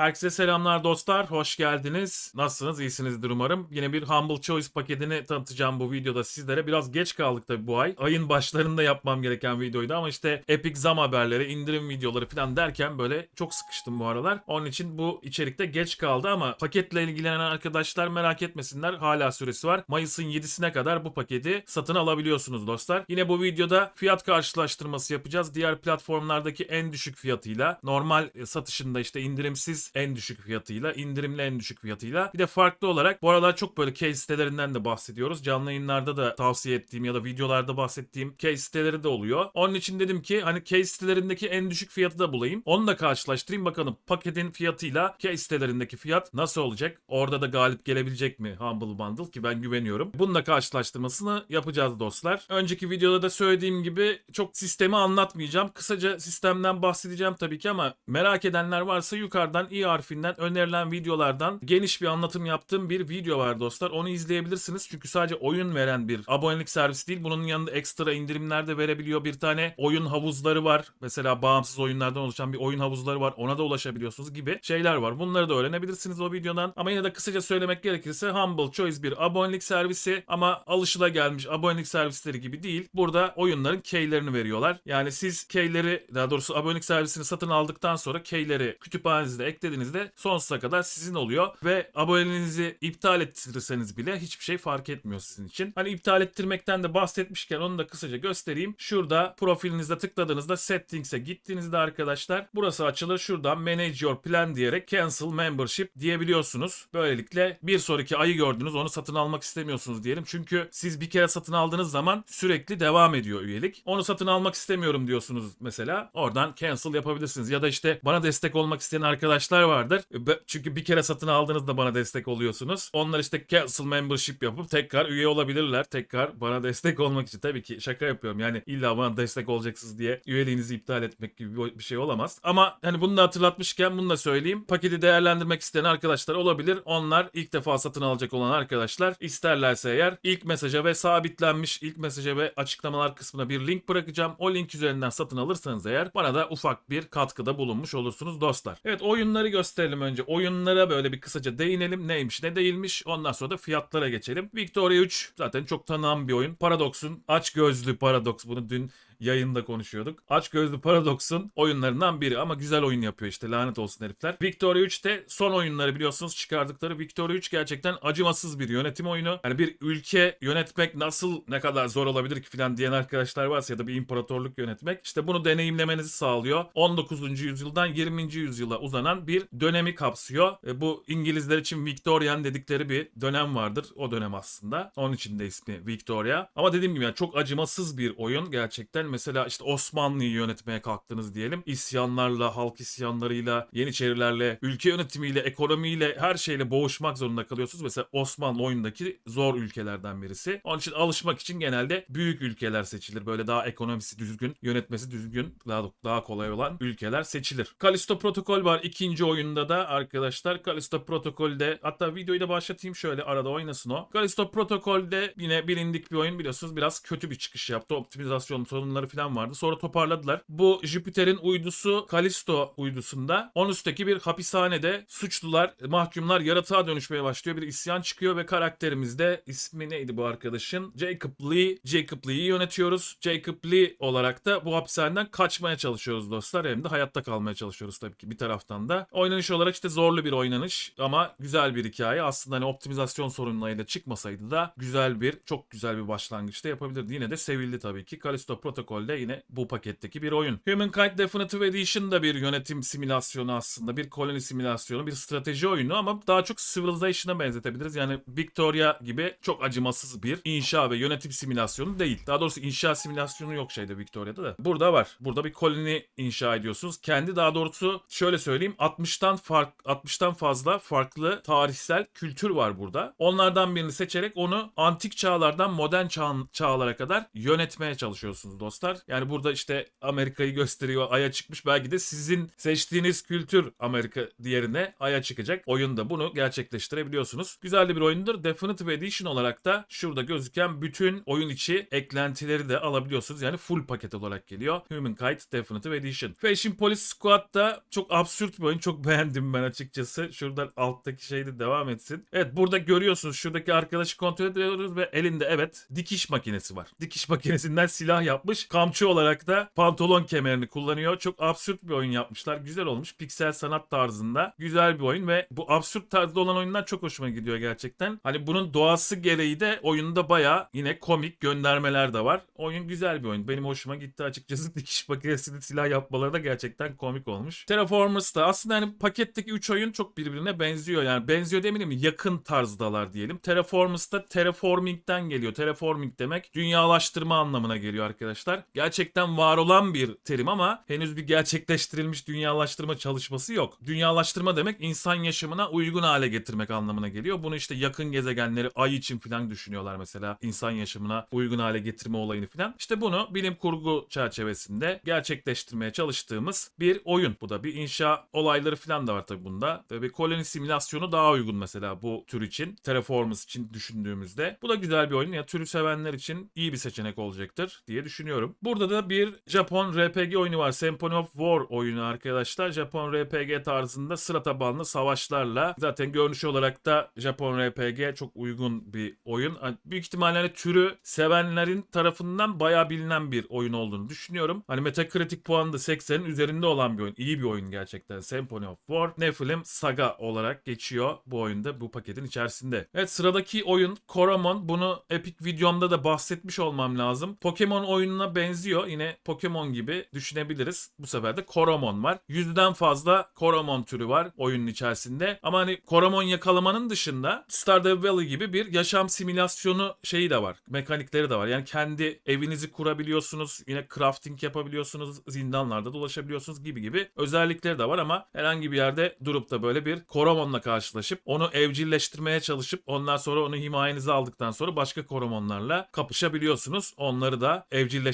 Herkese selamlar dostlar, hoş geldiniz. Nasılsınız, iyisinizdir umarım. Yine bir Humble Choice paketini tanıtacağım bu videoda sizlere. Biraz geç kaldık tabii bu ay. Ayın başlarında yapmam gereken videoydu ama işte Epic zam haberleri, indirim videoları falan derken böyle çok sıkıştım bu aralar. Onun için bu içerikte geç kaldı ama paketle ilgilenen arkadaşlar merak etmesinler. Hala süresi var. Mayıs'ın 7'sine kadar bu paketi satın alabiliyorsunuz dostlar. Yine bu videoda fiyat karşılaştırması yapacağız. Diğer platformlardaki en düşük fiyatıyla, normal e, satışında işte indirimsiz en düşük fiyatıyla, indirimli en düşük fiyatıyla. Bir de farklı olarak bu aralar çok böyle case sitelerinden de bahsediyoruz. Canlı yayınlarda da tavsiye ettiğim ya da videolarda bahsettiğim case siteleri de oluyor. Onun için dedim ki hani case sitelerindeki en düşük fiyatı da bulayım. Onu da karşılaştırayım bakalım paketin fiyatıyla case sitelerindeki fiyat nasıl olacak? Orada da galip gelebilecek mi Humble Bundle ki ben güveniyorum. Bunun da karşılaştırmasını yapacağız dostlar. Önceki videoda da söylediğim gibi çok sistemi anlatmayacağım. Kısaca sistemden bahsedeceğim tabii ki ama merak edenler varsa yukarıdan i harfinden önerilen videolardan geniş bir anlatım yaptığım bir video var dostlar. Onu izleyebilirsiniz. Çünkü sadece oyun veren bir abonelik servisi değil. Bunun yanında ekstra indirimler de verebiliyor. Bir tane oyun havuzları var. Mesela bağımsız oyunlardan oluşan bir oyun havuzları var. Ona da ulaşabiliyorsunuz gibi şeyler var. Bunları da öğrenebilirsiniz o videodan. Ama yine de kısaca söylemek gerekirse Humble Choice bir abonelik servisi ama alışılagelmiş abonelik servisleri gibi değil. Burada oyunların keylerini veriyorlar. Yani siz keyleri daha doğrusu abonelik servisini satın aldıktan sonra keyleri kütüphanenizde eklediğinizde sonsuza kadar sizin oluyor ve aboneliğinizi iptal ettirirseniz bile hiçbir şey fark etmiyor sizin için. Hani iptal ettirmekten de bahsetmişken onu da kısaca göstereyim. Şurada profilinizde tıkladığınızda settings'e gittiğinizde arkadaşlar burası açılır. Şuradan manage your plan diyerek cancel membership diyebiliyorsunuz. Böylelikle bir sonraki ayı gördünüz onu satın almak istemiyorsunuz diyelim. Çünkü siz bir kere satın aldığınız zaman sürekli devam ediyor üyelik. Onu satın almak istemiyorum diyorsunuz mesela. Oradan cancel yapabilirsiniz. Ya da işte bana destek olmak isteyen arkadaşlar vardır. Be- Çünkü bir kere satın aldığınızda bana destek oluyorsunuz. Onlar işte cancel membership yapıp tekrar üye olabilirler. Tekrar bana destek olmak için. Tabii ki şaka yapıyorum. Yani illa bana destek olacaksınız diye üyeliğinizi iptal etmek gibi bir şey olamaz. Ama hani bunu da hatırlatmışken bunu da söyleyeyim. Paketi değerlendirmek isteyen arkadaşlar olabilir. Onlar ilk defa satın alacak olan arkadaşlar isterlerse eğer ilk mesaja ve sabitlenmiş ilk mesaja ve açıklamalar kısmına bir link bırakacağım. O link üzerinden satın alırsanız eğer bana da ufak bir katkıda bulunmuş olursunuz dostlar. Evet oyunları gösterelim önce. Oyunlara böyle bir kısaca değinelim. Neymiş ne değilmiş. Ondan sonra da fiyatlara geçelim. Victoria 3 zaten çok tanınan bir oyun. Paradox'un aç gözlü Paradox. Bunu dün yayında konuşuyorduk. Aç gözlü Paradox'un oyunlarından biri ama güzel oyun yapıyor işte lanet olsun herifler. Victoria 3'te son oyunları biliyorsunuz çıkardıkları Victoria 3 gerçekten acımasız bir yönetim oyunu. Yani bir ülke yönetmek nasıl ne kadar zor olabilir ki falan diyen arkadaşlar varsa ya da bir imparatorluk yönetmek işte bunu deneyimlemenizi sağlıyor. 19. yüzyıldan 20. yüzyıla uzanan bir dönemi kapsıyor. E, bu İngilizler için Victorian dedikleri bir dönem vardır. O dönem aslında. Onun için de ismi Victoria. Ama dediğim gibi yani çok acımasız bir oyun gerçekten. Mesela işte Osmanlı'yı yönetmeye kalktınız diyelim. İsyanlarla, halk isyanlarıyla, yeniçerilerle, ülke yönetimiyle, ekonomiyle, her şeyle boğuşmak zorunda kalıyorsunuz. Mesela Osmanlı oyundaki zor ülkelerden birisi. Onun için alışmak için genelde büyük ülkeler seçilir. Böyle daha ekonomisi düzgün, yönetmesi düzgün, daha daha kolay olan ülkeler seçilir. Kalisto Protokol var ikinci oyunda da arkadaşlar. Kalisto Protokol'de hatta videoyu da başlatayım şöyle arada oynasın o. Kalisto Protokol'de yine bilindik bir oyun biliyorsunuz biraz kötü bir çıkış yaptı. Optimizasyon sorunları falan vardı. Sonra toparladılar. Bu Jüpiter'in uydusu Kalisto uydusunda 10 üstteki bir hapishanede suçlular, mahkumlar yaratığa dönüşmeye başlıyor. Bir isyan çıkıyor ve karakterimizde ismi neydi bu arkadaşın? Jacob Lee. Jacob Lee'yi yönetiyoruz. Jacob Lee olarak da bu hapishaneden kaçmaya çalışıyoruz dostlar. Hem de hayatta kalmaya çalışıyoruz tabii ki bir taraftan da. Oynanış olarak işte zorlu bir oynanış ama güzel bir hikaye. Aslında hani optimizasyon sorunlarıyla çıkmasaydı da güzel bir, çok güzel bir başlangıçta yapabilirdi. Yine de sevildi tabii ki. Callisto Protokol'de yine bu paketteki bir oyun. Humankind Definitive Edition da bir yönetim simülasyonu aslında. Bir koloni simülasyonu, bir strateji oyunu ama daha çok Civilization'a benzetebiliriz. Yani Victoria gibi çok acımasız bir inşa ve yönetim simülasyonu değil. Daha doğrusu inşa simülasyonu yok şeyde Victoria'da da. Burada var. Burada bir koloni inşa ediyorsunuz. Kendi daha doğrusu şöyle söyleyeyim 60'tan fark 60'tan fazla farklı tarihsel kültür var burada. Onlardan birini seçerek onu antik çağlardan modern çağ, çağlara kadar yönetmeye çalışıyorsunuz. Dostlar. Yani burada işte Amerika'yı gösteriyor. Ay'a çıkmış. Belki de sizin seçtiğiniz kültür Amerika diğerine Ay'a çıkacak. Oyunda bunu gerçekleştirebiliyorsunuz. Güzel de bir oyundur. Definitive Edition olarak da şurada gözüken bütün oyun içi eklentileri de alabiliyorsunuz. Yani full paket olarak geliyor. Humankind Definitive Edition. Fashion Police Squad da çok absürt bir oyun. Çok beğendim ben açıkçası. Şuradan alttaki şey de devam etsin. Evet burada görüyorsunuz şuradaki arkadaşı kontrol ediyoruz ve elinde evet dikiş makinesi var. Dikiş makinesinden silah yapmış. Kamçı olarak da pantolon kemerini kullanıyor. Çok absürt bir oyun yapmışlar. Güzel olmuş. Piksel sanat tarzında. Güzel bir oyun ve bu absürt tarzda olan oyunlar çok hoşuma gidiyor gerçekten. Hani bunun doğası gereği de oyunda baya yine komik göndermeler de var. Oyun güzel bir oyun. Benim hoşuma gitti açıkçası. Dikiş makinesini silah yapmaları da gerçekten komik olmuş. Terraformers da aslında hani paketteki 3 oyun çok birbirine benziyor. Yani benziyor demeyeyim mi? Yakın tarzdalar diyelim. Terraformers da terraforming'den geliyor. Terraforming demek dünyalaştırma anlamına geliyor arkadaşlar. Gerçekten var olan bir terim ama henüz bir gerçekleştirilmiş dünyalaştırma çalışması yok. Dünyalaştırma demek insan yaşamına uygun hale getirmek anlamına geliyor. Bunu işte yakın gezegenleri ay için falan düşünüyorlar mesela. insan yaşamına uygun hale getirme olayını falan. İşte bunu bilim kurgu çerçevesinde gerçekleştirmeye çalıştığımız bir oyun. Bu da bir inşa olayları falan da var tabii bunda. Tabii koloni simülasyonu daha uygun mesela bu tür için. Terraformers için düşündüğümüzde. Bu da güzel bir oyun. Ya türü sevenler için iyi bir seçenek olacaktır diye düşünüyorum. Burada da bir Japon RPG oyunu var. Symphony of War oyunu arkadaşlar. Japon RPG tarzında sıra tabanlı savaşlarla. Zaten görünüş olarak da Japon RPG çok uygun bir oyun. Büyük ihtimalle hani türü sevenlerin tarafından bayağı bilinen bir oyun olduğunu düşünüyorum. Hani Metacritic puanı da 80'in üzerinde olan bir oyun. İyi bir oyun gerçekten. Symphony of War. Nephilim Saga olarak geçiyor bu oyunda bu paketin içerisinde. Evet sıradaki oyun Koromon. Bunu Epic videomda da bahsetmiş olmam lazım. Pokemon oyununa benziyor. Yine Pokemon gibi düşünebiliriz. Bu sefer de Koromon var. Yüzden fazla Koromon türü var oyunun içerisinde. Ama hani Koromon yakalamanın dışında Stardew Valley gibi bir yaşam simülasyonu şeyi de var. Mekanikleri de var. Yani kendi evinizi kurabiliyorsunuz. Yine crafting yapabiliyorsunuz. Zindanlarda dolaşabiliyorsunuz gibi gibi özellikleri de var ama herhangi bir yerde durup da böyle bir Koromon'la karşılaşıp onu evcilleştirmeye çalışıp ondan sonra onu himayenize aldıktan sonra başka Koromon'larla kapışabiliyorsunuz. Onları da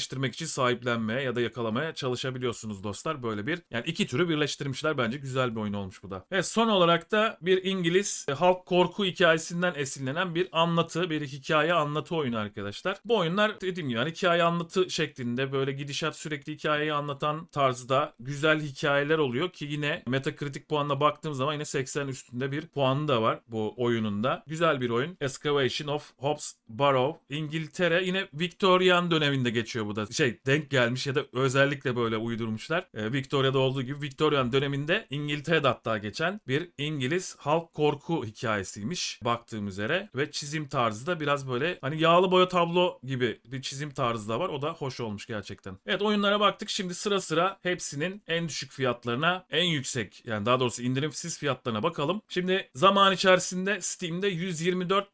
evcilleştirmek için sahiplenmeye ya da yakalamaya çalışabiliyorsunuz dostlar. Böyle bir yani iki türü birleştirmişler. Bence güzel bir oyun olmuş bu da. Ve son olarak da bir İngiliz e, halk korku hikayesinden esinlenen bir anlatı, bir hikaye anlatı oyunu arkadaşlar. Bu oyunlar dediğim gibi yani hikaye anlatı şeklinde böyle gidişat sürekli hikayeyi anlatan tarzda güzel hikayeler oluyor ki yine Metacritic puanına baktığım zaman yine 80 üstünde bir puanı da var bu oyununda. Güzel bir oyun. Excavation of Hobbs Barrow. İngiltere yine Victorian döneminde geçiyor bu da. Şey denk gelmiş ya da özellikle böyle uydurmuşlar. Ee, Victoria'da olduğu gibi Victorian döneminde İngiltere'de hatta geçen bir İngiliz halk korku hikayesiymiş baktığım üzere ve çizim tarzı da biraz böyle hani yağlı boya tablo gibi bir çizim tarzı da var. O da hoş olmuş gerçekten. Evet oyunlara baktık. Şimdi sıra sıra hepsinin en düşük fiyatlarına, en yüksek yani daha doğrusu indirimsiz fiyatlarına bakalım. Şimdi zaman içerisinde Steam'de 124,5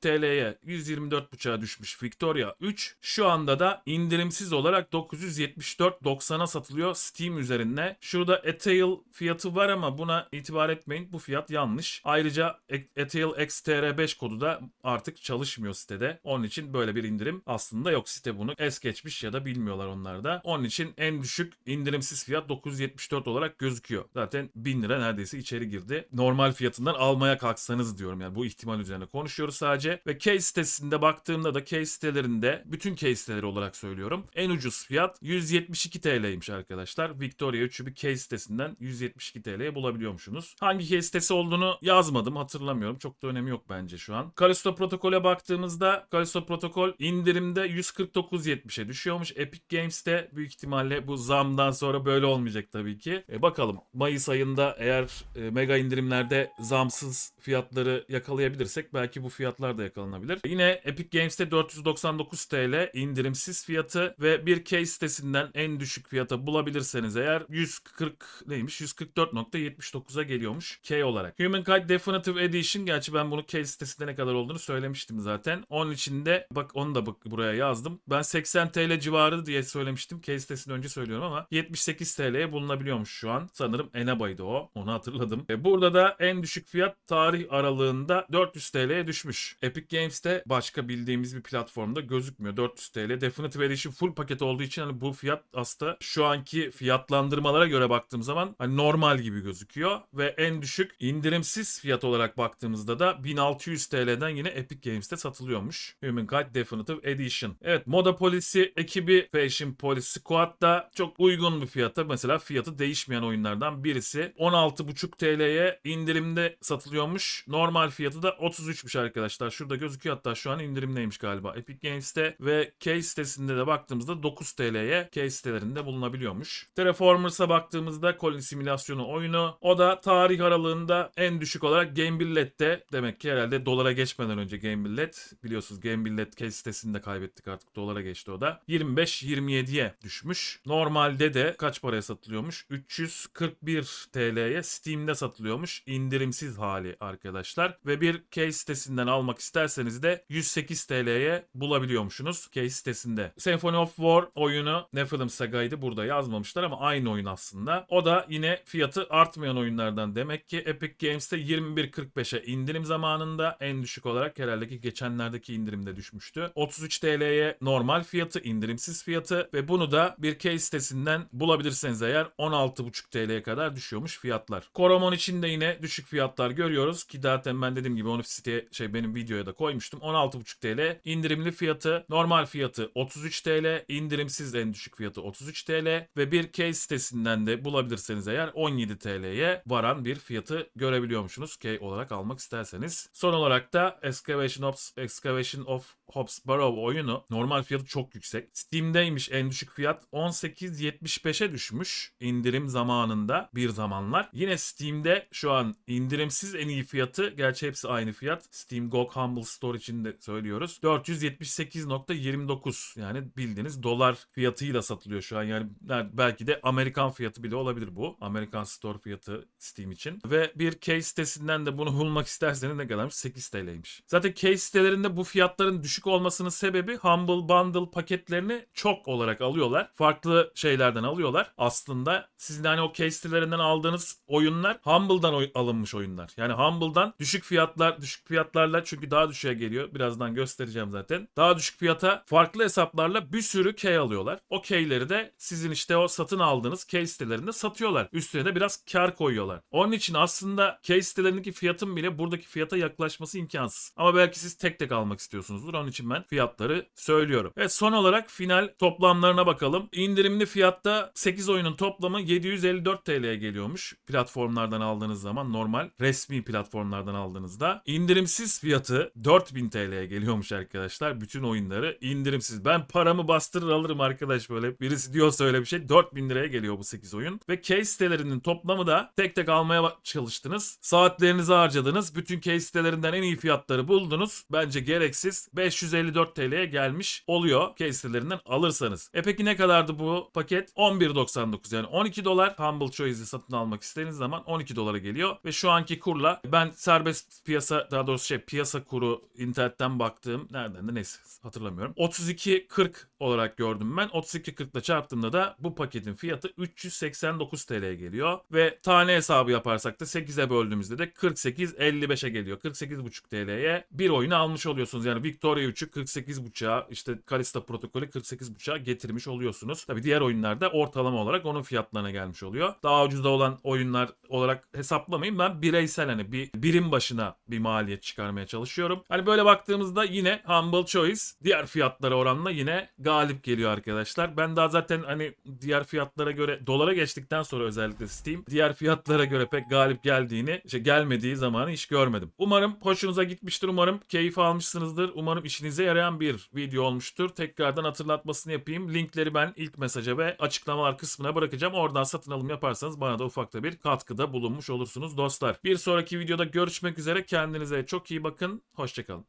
TL'ye 124,5'a düşmüş Victoria 3. Şu anda da indirimsiz olarak 974.90'a satılıyor Steam üzerinde. Şurada Etail fiyatı var ama buna itibar etmeyin. Bu fiyat yanlış. Ayrıca Etail XTR5 kodu da artık çalışmıyor sitede. Onun için böyle bir indirim aslında yok. Site bunu es geçmiş ya da bilmiyorlar onlar da. Onun için en düşük indirimsiz fiyat 974 olarak gözüküyor. Zaten 1000 lira neredeyse içeri girdi. Normal fiyatından almaya kalksanız diyorum yani bu ihtimal üzerine konuşuyoruz sadece. Ve case sitesinde baktığımda da case sitelerinde bütün case siteleri olarak söylüyorum. En ucuz fiyat 172 TL'ymiş arkadaşlar. Victoria 3'ü bir case sitesinden 172 TL'ye bulabiliyormuşsunuz. Hangi case sitesi olduğunu yazmadım hatırlamıyorum. Çok da önemi yok bence şu an. Callisto Protokol'e baktığımızda Callisto Protokol indirimde 149.70'e düşüyormuş. Epic Games'te büyük ihtimalle bu zamdan sonra böyle olmayacak tabii ki. E bakalım Mayıs ayında eğer e, mega indirimlerde zamsız fiyatları yakalayabilirsek belki bu fiyatlar da yakalanabilir. Yine Epic Games'te 499 TL indirimsiz fiyatı ve bir case sitesinden en düşük fiyata bulabilirseniz eğer 140 neymiş 144.79'a geliyormuş K olarak. Humankind Definitive Edition gerçi ben bunu case sitesinde ne kadar olduğunu söylemiştim zaten. Onun içinde bak onu da bak buraya yazdım. Ben 80 TL civarı diye söylemiştim. Case sitesini önce söylüyorum ama 78 TL'ye bulunabiliyormuş şu an. Sanırım Enabay'dı o. Onu hatırladım. E burada da en düşük fiyat tarih aralığında 400 TL'ye düşmüş. Epic Games'te başka bildiğimiz bir platformda gözükmüyor. 400 TL. Definitive Edition full paket olduğu için hani bu fiyat aslında şu anki fiyatlandırmalara göre baktığım zaman hani normal gibi gözüküyor ve en düşük indirimsiz fiyat olarak baktığımızda da 1600 TL'den yine Epic Games'te satılıyormuş. Humankind Definitive Edition. Evet Moda Polisi ekibi Fashion Police Squad da çok uygun bir fiyata mesela fiyatı değişmeyen oyunlardan birisi. 16,5 TL'ye indirimde satılıyormuş. Normal fiyatı da 33'müş arkadaşlar. Şurada gözüküyor hatta şu an indirimdeymiş galiba. Epic Games'te ve Case sitesinde de baktığımızda 9 TL'ye Case sitelerinde bulunabiliyormuş. Terraformers'a baktığımızda koloni simülasyonu oyunu. O da tarih aralığında en düşük olarak Game Billet'te demek ki herhalde dolara geçmeden önce Game Billet biliyorsunuz Game Billet Case sitesinde kaybettik artık dolara geçti o da. 25-27'ye düşmüş. Normalde de kaç paraya satılıyormuş? 341 TL'ye Steam'de satılıyormuş. İndirimsiz hali arkadaşlar. Ve bir Case sitesinden almak isterseniz de 108 TL'ye bulabiliyormuşsunuz Case sitesinde. Symphony of War oyunu Nephilim Saga'ydı burada yazmamışlar ama aynı oyun aslında. O da yine fiyatı artmayan oyunlardan demek ki Epic Games'te 21.45'e indirim zamanında en düşük olarak herhalde ki geçenlerdeki indirimde düşmüştü. 33 TL'ye normal fiyatı, indirimsiz fiyatı ve bunu da bir case sitesinden bulabilirseniz eğer 16.5 TL'ye kadar düşüyormuş fiyatlar. Koromon için de yine düşük fiyatlar görüyoruz ki zaten ben dediğim gibi onu siteye şey benim videoya da koymuştum. 16.5 TL indirimli fiyatı, normal fiyatı 33 TL, indirimsiz en düşük fiyatı 33 TL ve bir case sitesinden de bulabilirseniz eğer 17 TL'ye varan bir fiyatı görebiliyormuşsunuz key olarak almak isterseniz. Son olarak da Excavation of, Excavation of Hobbs Barrow oyunu normal fiyatı çok yüksek. Steam'deymiş en düşük fiyat 18.75'e düşmüş indirim zamanında bir zamanlar. Yine Steam'de şu an indirimsiz en iyi fiyatı gerçi hepsi aynı fiyat. Steam GOG Humble Store için de söylüyoruz. 478.29 yani bildiğiniz dolar fiyatıyla satılıyor şu an. Yani belki de Amerikan fiyatı bile olabilir bu. Amerikan Store fiyatı Steam için. Ve bir case sitesinden de bunu bulmak isterseniz ne kadarmış? 8 TL'ymiş. Zaten case sitelerinde bu fiyatların düşük olmasının sebebi Humble Bundle paketlerini çok olarak alıyorlar. Farklı şeylerden alıyorlar. Aslında sizin hani o case sitelerinden aldığınız oyunlar Humble'dan alınmış oyunlar. Yani Humble'dan düşük fiyatlar, düşük fiyatlarla çünkü daha düşüğe geliyor. Birazdan göstereceğim zaten. Daha düşük fiyata farklı hesaplarla bir sürü key alıyorlar. O keyleri de sizin işte o satın aldığınız key sitelerinde satıyorlar. Üstüne de biraz kar koyuyorlar. Onun için aslında key sitelerindeki fiyatın bile buradaki fiyata yaklaşması imkansız. Ama belki siz tek tek almak istiyorsunuzdur. Onun için ben fiyatları söylüyorum. Ve son olarak final toplamlarına bakalım. İndirimli fiyatta 8 oyunun toplamı 754 TL'ye geliyormuş. Platformlardan aldığınız zaman normal resmi platformlardan aldığınızda. İndirimsiz fiyatı 4000 TL'ye geliyormuş arkadaşlar. Bütün oyunları indirimsiz. Ben paramı bastırır alırım arkadaş böyle. Birisi diyorsa öyle bir şey. 4000 liraya geliyor bu 8 oyun. Ve case sitelerinin toplamı da tek tek almaya çalıştınız. Saatlerinizi harcadınız. Bütün case sitelerinden en iyi fiyatları buldunuz. Bence gereksiz. 554 TL'ye gelmiş oluyor case sitelerinden alırsanız. E peki ne kadardı bu paket? 11.99 yani 12 dolar. Humble Choice'i satın almak istediğiniz zaman 12 dolara geliyor. Ve şu anki kurla ben serbest piyasa daha doğrusu şey piyasa kuru internetten baktığım nereden de neyse hatırlamıyorum. 32.40 olarak gördüm ben. 32.40 ile çarptığımda da bu paketin fiyatı 389 TL'ye geliyor. Ve tane hesabı yaparsak da 8'e böldüğümüzde de 48.55'e geliyor. 48.5 TL'ye bir oyunu almış oluyorsunuz. Yani Victoria 3'ü 48.5'a işte Kalista protokolü 48.5'a getirmiş oluyorsunuz. Tabi diğer oyunlarda ortalama olarak onun fiyatlarına gelmiş oluyor. Daha ucuzda olan oyunlar olarak hesaplamayın. Ben bireysel hani bir birim başına bir maliyet çıkarmaya çalışıyorum. Hani böyle baktığımızda yine Humble Choice diğer fiyatlara oranla yine galip geliyor arkadaşlar. Ben daha zaten hani diğer fiyatlara göre dolara geçtikten sonra özellikle Steam diğer fiyatlara göre pek galip geldiğini, işte gelmediği zamanı hiç görmedim. Umarım hoşunuza gitmiştir. Umarım keyif almışsınızdır. Umarım işinize yarayan bir video olmuştur. Tekrardan hatırlatmasını yapayım. Linkleri ben ilk mesaja ve açıklamalar kısmına bırakacağım. Oradan satın alım yaparsanız bana da ufak da bir katkıda bulunmuş olursunuz dostlar. Bir sonraki videoda görüşmek üzere. Kendinize çok iyi bakın. Hoşçakalın.